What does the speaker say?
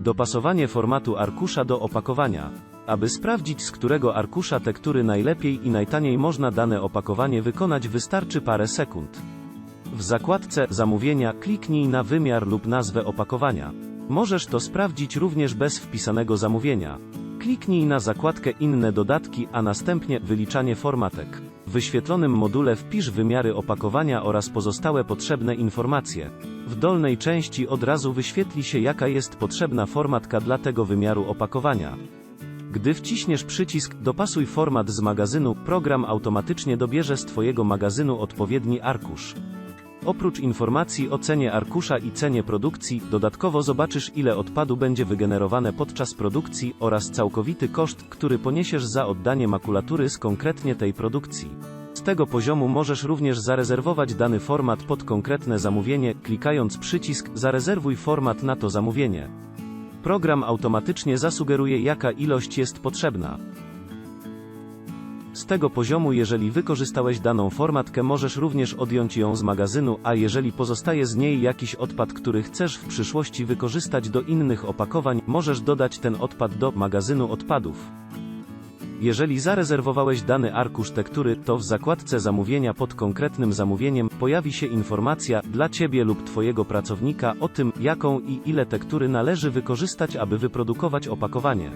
Dopasowanie formatu arkusza do opakowania. Aby sprawdzić, z którego arkusza tektury najlepiej i najtaniej można dane opakowanie wykonać, wystarczy parę sekund. W zakładce Zamówienia kliknij na wymiar lub nazwę opakowania. Możesz to sprawdzić również bez wpisanego zamówienia. Kliknij na zakładkę Inne dodatki, a następnie Wyliczanie formatek. W wyświetlonym module wpisz wymiary opakowania oraz pozostałe potrzebne informacje. W dolnej części od razu wyświetli się jaka jest potrzebna formatka dla tego wymiaru opakowania. Gdy wciśniesz przycisk Dopasuj format z magazynu, program automatycznie dobierze z Twojego magazynu odpowiedni arkusz. Oprócz informacji o cenie arkusza i cenie produkcji, dodatkowo zobaczysz ile odpadu będzie wygenerowane podczas produkcji oraz całkowity koszt, który poniesiesz za oddanie makulatury z konkretnie tej produkcji. Z tego poziomu możesz również zarezerwować dany format pod konkretne zamówienie, klikając przycisk Zarezerwuj format na to zamówienie. Program automatycznie zasugeruje jaka ilość jest potrzebna. Z tego poziomu jeżeli wykorzystałeś daną formatkę możesz również odjąć ją z magazynu, a jeżeli pozostaje z niej jakiś odpad, który chcesz w przyszłości wykorzystać do innych opakowań, możesz dodać ten odpad do magazynu odpadów. Jeżeli zarezerwowałeś dany arkusz tektury, to w zakładce zamówienia pod konkretnym zamówieniem pojawi się informacja dla Ciebie lub Twojego pracownika o tym, jaką i ile tektury należy wykorzystać, aby wyprodukować opakowanie.